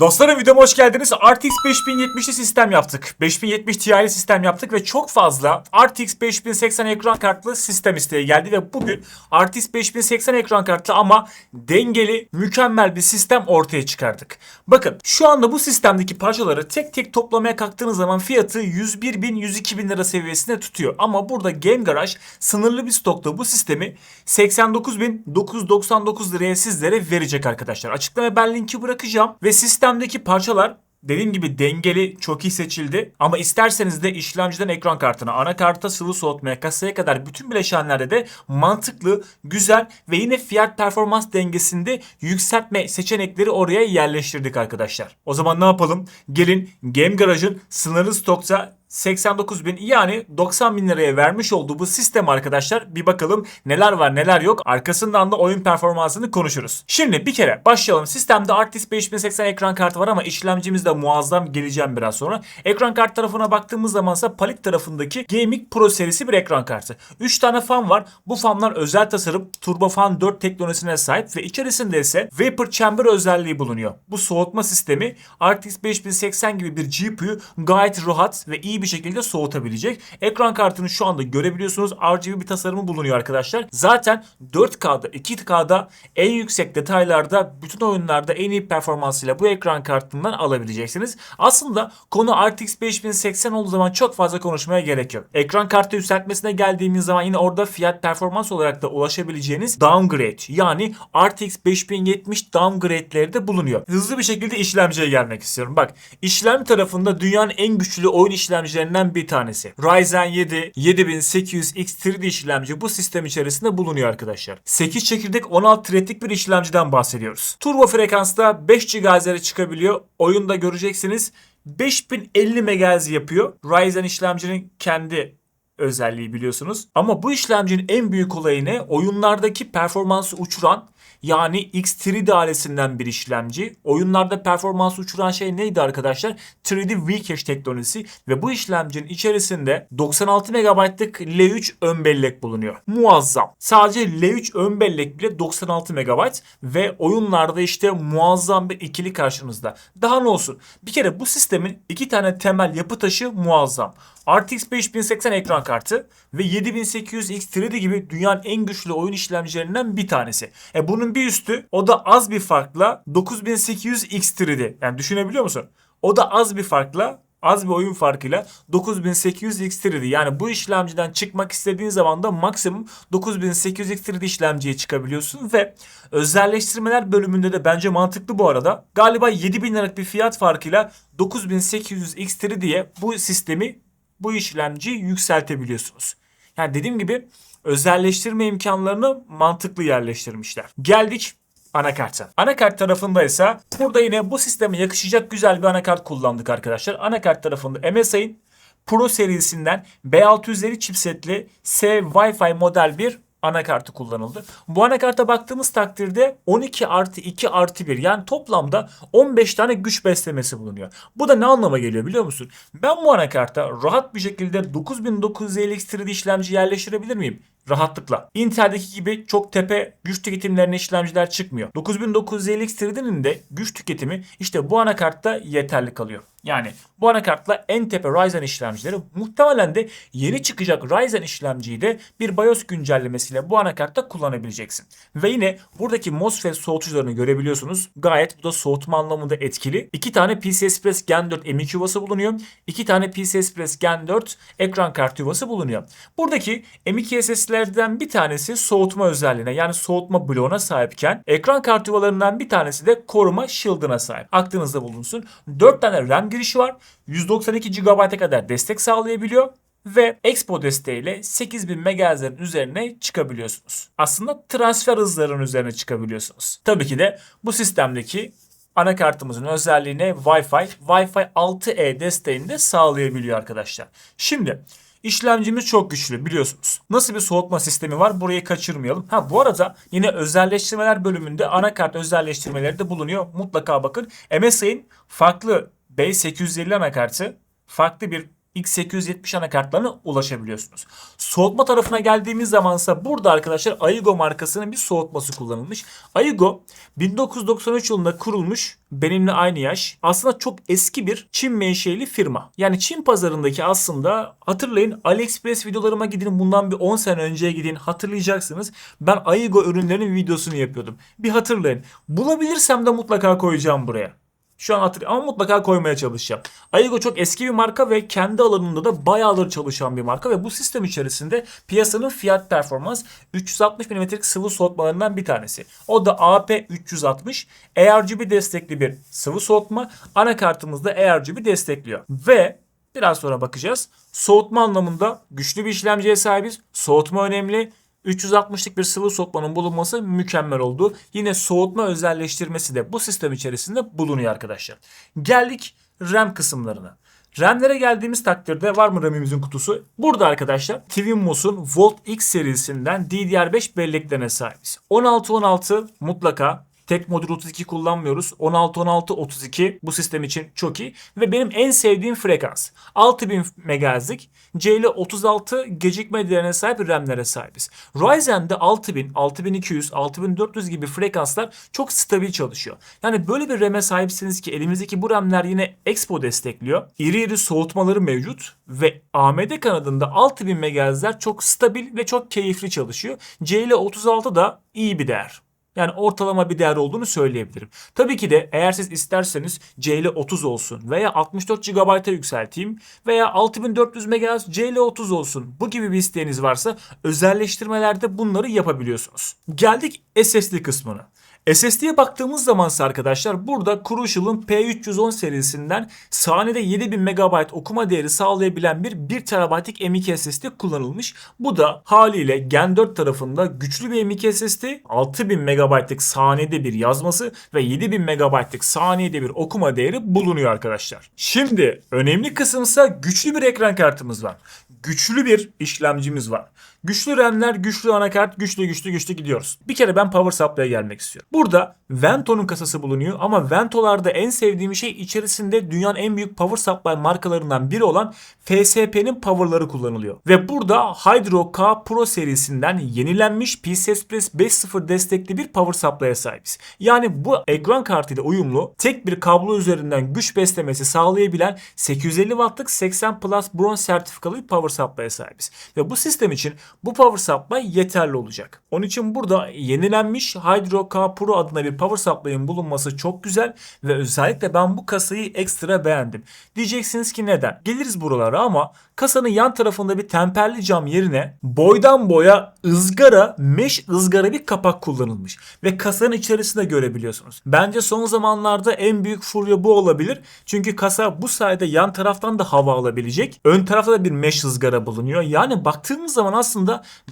Dostlarım videoma hoş geldiniz. RTX 5070'li sistem yaptık. 5070 Ti'li sistem yaptık ve çok fazla RTX 5080 ekran kartlı sistem isteği geldi ve bugün RTX 5080 ekran kartlı ama dengeli, mükemmel bir sistem ortaya çıkardık. Bakın şu anda bu sistemdeki parçaları tek tek toplamaya kalktığınız zaman fiyatı 101 bin 102 bin lira seviyesinde tutuyor. Ama burada Game Garage sınırlı bir stokta bu sistemi 89.999 liraya sizlere verecek arkadaşlar. Açıklamaya ben linki bırakacağım ve sistemdeki parçalar Dediğim gibi dengeli çok iyi seçildi ama isterseniz de işlemciden ekran kartına, anakarta, sıvı soğutmaya, kasaya kadar bütün bileşenlerde de mantıklı, güzel ve yine fiyat performans dengesinde yükseltme seçenekleri oraya yerleştirdik arkadaşlar. O zaman ne yapalım? Gelin Game Garage'ın sınırlı stokta 89 bin yani 90 bin liraya vermiş olduğu bu sistem arkadaşlar bir bakalım neler var neler yok arkasından da oyun performansını konuşuruz. Şimdi bir kere başlayalım sistemde RTX 5080 ekran kartı var ama işlemcimiz de muazzam geleceğim biraz sonra. Ekran kart tarafına baktığımız zaman ise Palit tarafındaki Gaming Pro serisi bir ekran kartı. 3 tane fan var bu fanlar özel tasarım Turbofan 4 teknolojisine sahip ve içerisinde ise Vapor Chamber özelliği bulunuyor. Bu soğutma sistemi RTX 5080 gibi bir GPU'yu gayet rahat ve iyi bir şekilde soğutabilecek. Ekran kartını şu anda görebiliyorsunuz. RGB bir tasarımı bulunuyor arkadaşlar. Zaten 4K'da 2K'da en yüksek detaylarda bütün oyunlarda en iyi performansıyla bu ekran kartından alabileceksiniz. Aslında konu RTX 5080 olduğu zaman çok fazla konuşmaya gerek yok. Ekran kartı yükseltmesine geldiğimiz zaman yine orada fiyat performans olarak da ulaşabileceğiniz downgrade yani RTX 5070 downgrade'leri de bulunuyor. Hızlı bir şekilde işlemciye gelmek istiyorum. Bak işlem tarafında dünyanın en güçlü oyun işlemcilerinden bir tanesi. Ryzen 7 7800X 3D işlemci bu sistem içerisinde bulunuyor arkadaşlar. 8 çekirdek 16 threadlik bir işlemciden bahsediyoruz. Turbo frekansta 5 GHz'e çıkabiliyor. Oyunda göreceksiniz 5050 MHz yapıyor. Ryzen işlemcinin kendi özelliği biliyorsunuz. Ama bu işlemcinin en büyük olayı ne? Oyunlardaki performansı uçuran yani X3D ailesinden bir işlemci. Oyunlarda performans uçuran şey neydi arkadaşlar? 3D V-Cache teknolojisi ve bu işlemcinin içerisinde 96 MB'lık L3 ön bellek bulunuyor. Muazzam. Sadece L3 ön bellek bile 96 MB ve oyunlarda işte muazzam bir ikili karşınızda. Daha ne olsun? Bir kere bu sistemin iki tane temel yapı taşı muazzam. RTX 5080 ekran kartı ve 7800 X3D gibi dünyanın en güçlü oyun işlemcilerinden bir tanesi. E bunun bir üstü o da az bir farkla 9800 X3D. Yani düşünebiliyor musun? O da az bir farkla az bir oyun farkıyla 9800 X3D. Yani bu işlemciden çıkmak istediğin zaman da maksimum 9800 X3D işlemciye çıkabiliyorsun ve özelleştirmeler bölümünde de bence mantıklı bu arada. Galiba 7000 liralık bir fiyat farkıyla 9800 X3D diye bu sistemi bu işlemciyi yükseltebiliyorsunuz. Yani dediğim gibi özelleştirme imkanlarını mantıklı yerleştirmişler. Geldik anakarta. Anakart tarafında ise burada yine bu sisteme yakışacak güzel bir anakart kullandık arkadaşlar. Anakart tarafında MSI'nin Pro serisinden B650 chipsetli S Wi-Fi model bir anakartı kullanıldı. Bu anakarta baktığımız takdirde 12 artı 2 artı 1 yani toplamda 15 tane güç beslemesi bulunuyor. Bu da ne anlama geliyor biliyor musun? Ben bu anakarta rahat bir şekilde 9950 X 3D işlemci yerleştirebilir miyim? Rahatlıkla. Intel'deki gibi çok tepe güç tüketimlerine işlemciler çıkmıyor. 9950 X 3D'nin de güç tüketimi işte bu anakartta yeterli kalıyor. Yani bu anakartla en tepe Ryzen işlemcileri muhtemelen de yeni çıkacak Ryzen işlemciyi de bir BIOS güncellemesiyle bu anakartta kullanabileceksin. Ve yine buradaki MOSFET soğutucularını görebiliyorsunuz. Gayet bu da soğutma anlamında etkili. İki tane PCI Express Gen 4 M.2 yuvası bulunuyor. İki tane PCI Express Gen 4 ekran kartı yuvası bulunuyor. Buradaki M.2 SSD'lerden bir tanesi soğutma özelliğine yani soğutma bloğuna sahipken ekran kartı yuvalarından bir tanesi de koruma shield'ına sahip. Aklınızda bulunsun. 4 tane RAM girişi var. 192 GB'a kadar destek sağlayabiliyor ve Expo desteğiyle 8000 MHz'lerin üzerine çıkabiliyorsunuz. Aslında transfer hızlarının üzerine çıkabiliyorsunuz. Tabii ki de bu sistemdeki anakartımızın özelliğine Wi-Fi, Wi-Fi 6E desteğini de sağlayabiliyor arkadaşlar. Şimdi İşlemcimiz çok güçlü biliyorsunuz. Nasıl bir soğutma sistemi var burayı kaçırmayalım. Ha bu arada yine özelleştirmeler bölümünde anakart özelleştirmeleri de bulunuyor. Mutlaka bakın. MSI'nin farklı B850 anakartı farklı bir X870 anakartlarına ulaşabiliyorsunuz. Soğutma tarafına geldiğimiz zamansa burada arkadaşlar Aigo markasının bir soğutması kullanılmış. Aigo 1993 yılında kurulmuş benimle aynı yaş. Aslında çok eski bir Çin menşeli firma. Yani Çin pazarındaki aslında hatırlayın AliExpress videolarıma gidin bundan bir 10 sene önceye gidin hatırlayacaksınız. Ben Aigo ürünlerinin videosunu yapıyordum. Bir hatırlayın. Bulabilirsem de mutlaka koyacağım buraya. Şu an hatır ama mutlaka koymaya çalışacağım. Aigo çok eski bir marka ve kendi alanında da bayağıdır çalışan bir marka ve bu sistem içerisinde piyasanın fiyat performans 360 mm'lik sıvı soğutmalarından bir tanesi. O da AP360 ARGB destekli bir sıvı soğutma. Anakartımızda ARGB destekliyor. Ve biraz sonra bakacağız. Soğutma anlamında güçlü bir işlemciye sahibiz. Soğutma önemli. 360'lık bir sıvı soğutmanın bulunması mükemmel oldu. Yine soğutma özelleştirmesi de bu sistem içerisinde bulunuyor arkadaşlar. Geldik RAM kısımlarına. RAM'lere geldiğimiz takdirde var mı RAM'imizin kutusu? Burada arkadaşlar Twinmos'un Volt X serisinden DDR5 belleklerine sahibiz. 1616 mutlaka Tek modül 32 kullanmıyoruz. 16 16 32 bu sistem için çok iyi ve benim en sevdiğim frekans. 6000 MHz'lik CL 36 gecikme değerine sahip RAM'lere sahibiz. Ryzen'de 6000, 6200, 6400 gibi frekanslar çok stabil çalışıyor. Yani böyle bir RAM'e sahipsiniz ki elimizdeki bu RAM'ler yine Expo destekliyor. İri iri soğutmaları mevcut ve AMD kanadında 6000 MHz'ler çok stabil ve çok keyifli çalışıyor. CL 36 da iyi bir değer. Yani ortalama bir değer olduğunu söyleyebilirim. Tabii ki de eğer siz isterseniz CL 30 olsun veya 64 GB'a yükselteyim veya 6400 MHz CL 30 olsun. Bu gibi bir isteğiniz varsa özelleştirmelerde bunları yapabiliyorsunuz. Geldik SSD kısmına. SSD'ye baktığımız zaman arkadaşlar burada Crucial'ın P310 serisinden saniyede 7000 MB okuma değeri sağlayabilen bir 1 TB'lik M.2 SSD kullanılmış. Bu da haliyle Gen 4 tarafında güçlü bir M.2 SSD, 6000 MB'lık saniyede bir yazması ve 7000 MB'lık saniyede bir okuma değeri bulunuyor arkadaşlar. Şimdi önemli kısımsa güçlü bir ekran kartımız var. Güçlü bir işlemcimiz var. Güçlü RAM'ler, güçlü anakart, güçlü güçlü güçlü gidiyoruz. Bir kere ben Power Supply'a gelmek istiyorum. Burada Vento'nun kasası bulunuyor ama Vento'larda en sevdiğim şey içerisinde dünyanın en büyük Power Supply markalarından biri olan FSP'nin power'ları kullanılıyor. Ve burada Hydro K Pro serisinden yenilenmiş PCI Express 5.0 destekli bir Power Supply'a sahibiz. Yani bu ekran kartıyla uyumlu tek bir kablo üzerinden güç beslemesi sağlayabilen 850 Watt'lık 80 Plus bronz sertifikalı bir Power Supply'a sahibiz. Ve bu sistem için bu power supply yeterli olacak. Onun için burada yenilenmiş Hydro K Pro adına bir power supply'ın bulunması çok güzel ve özellikle ben bu kasayı ekstra beğendim. Diyeceksiniz ki neden? Geliriz buralara ama kasanın yan tarafında bir temperli cam yerine boydan boya ızgara, mesh ızgara bir kapak kullanılmış. Ve kasanın içerisinde görebiliyorsunuz. Bence son zamanlarda en büyük furya bu olabilir. Çünkü kasa bu sayede yan taraftan da hava alabilecek. Ön tarafta da bir mesh ızgara bulunuyor. Yani baktığımız zaman aslında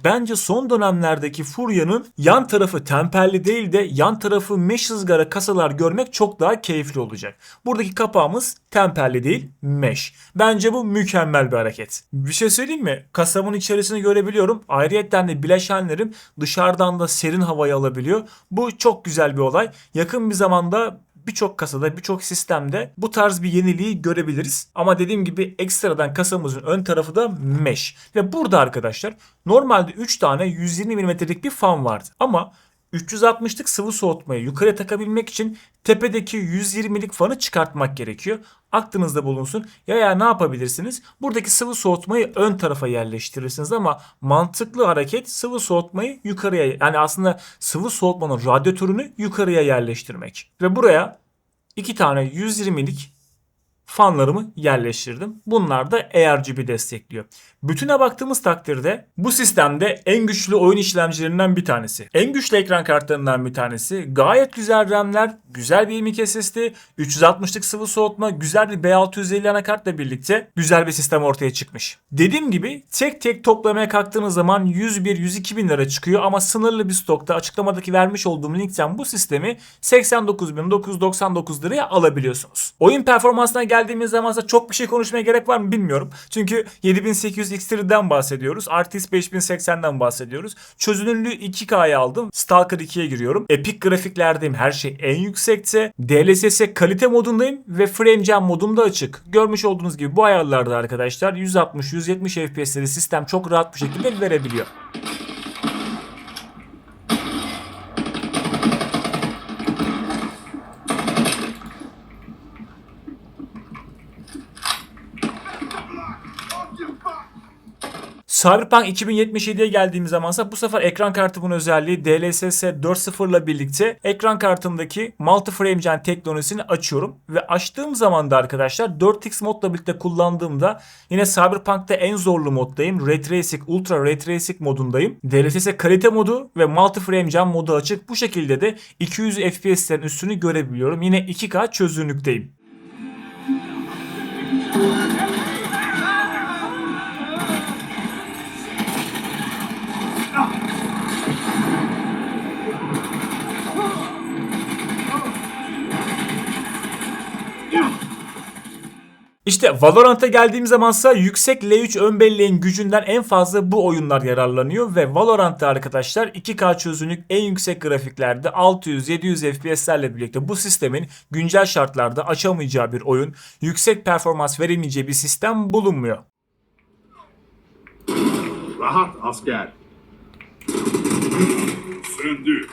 bence son dönemlerdeki furyanın yan tarafı temperli değil de yan tarafı mesh ızgara kasalar görmek çok daha keyifli olacak. Buradaki kapağımız temperli değil mesh. Bence bu mükemmel bir hareket. Bir şey söyleyeyim mi? Kasamın içerisini görebiliyorum. Ayrıyetten de bileşenlerim dışarıdan da serin havayı alabiliyor. Bu çok güzel bir olay. Yakın bir zamanda birçok kasada, birçok sistemde bu tarz bir yeniliği görebiliriz. Ama dediğim gibi ekstradan kasamızın ön tarafı da mesh. Ve burada arkadaşlar normalde 3 tane 120 mm'lik bir fan vardı. Ama 360'lık sıvı soğutmayı yukarı takabilmek için tepedeki 120'lik fanı çıkartmak gerekiyor. Aklınızda bulunsun. Ya ya ne yapabilirsiniz? Buradaki sıvı soğutmayı ön tarafa yerleştirirsiniz ama mantıklı hareket sıvı soğutmayı yukarıya yani aslında sıvı soğutmanın radyatörünü yukarıya yerleştirmek. Ve buraya iki tane 120'lik fanlarımı yerleştirdim. Bunlar da ARGB destekliyor. Bütüne baktığımız takdirde bu sistemde en güçlü oyun işlemcilerinden bir tanesi. En güçlü ekran kartlarından bir tanesi. Gayet güzel RAM'ler, güzel bir M.2 SSD, 360'lık sıvı soğutma, güzel bir B650 anakartla birlikte güzel bir sistem ortaya çıkmış. Dediğim gibi tek tek toplamaya kalktığınız zaman 101-102 bin lira çıkıyor ama sınırlı bir stokta açıklamadaki vermiş olduğum linkten bu sistemi 89.999 liraya alabiliyorsunuz. Oyun performansına gel geldiğimiz zaman ise çok bir şey konuşmaya gerek var mı bilmiyorum. Çünkü 7800 X3'den bahsediyoruz. RTX 5080'den bahsediyoruz. Çözünürlüğü 2K'ya aldım. Stalker 2'ye giriyorum. Epic grafiklerdeyim. Her şey en yüksekte. DLSS kalite modundayım ve frame jam modum da açık. Görmüş olduğunuz gibi bu ayarlarda arkadaşlar 160-170 FPS'leri sistem çok rahat bir şekilde verebiliyor. Cyberpunk 2077'ye geldiğimiz zamansa bu sefer ekran kartımın özelliği DLSS 4.0 ile birlikte ekran kartımdaki multi frame gen teknolojisini açıyorum ve açtığım zaman da arkadaşlar 4x modla birlikte kullandığımda yine Cyberpunk'ta en zorlu moddayım. Ray Tracing, Ultra Ray Tracing modundayım. DLSS kalite modu ve multi frame gen modu açık. Bu şekilde de 200 FPS'lerin üstünü görebiliyorum. Yine 2K çözünürlükteyim. İşte Valorant'a geldiğim zamansa yüksek L3 ön belleğin gücünden en fazla bu oyunlar yararlanıyor ve Valorant'ta arkadaşlar 2K çözünürlük en yüksek grafiklerde 600-700 FPS'lerle birlikte bu sistemin güncel şartlarda açamayacağı bir oyun, yüksek performans veremeyeceği bir sistem bulunmuyor. Rahat asker. Söndü.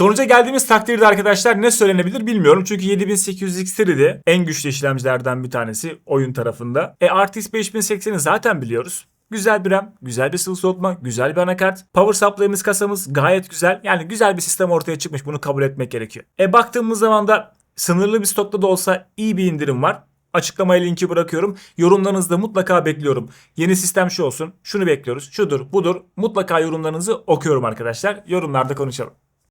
Sonuca geldiğimiz takdirde arkadaşlar ne söylenebilir bilmiyorum. Çünkü 7800 X3'de en güçlü işlemcilerden bir tanesi oyun tarafında. E RTX 5080'i zaten biliyoruz. Güzel bir RAM, güzel bir sıvı soğutma, güzel bir anakart. Power supply'ımız kasamız gayet güzel. Yani güzel bir sistem ortaya çıkmış. Bunu kabul etmek gerekiyor. E baktığımız zaman da sınırlı bir stokta da olsa iyi bir indirim var. Açıklamaya linki bırakıyorum. Yorumlarınızı da mutlaka bekliyorum. Yeni sistem şu olsun. Şunu bekliyoruz. Şudur, budur. Mutlaka yorumlarınızı okuyorum arkadaşlar. Yorumlarda konuşalım.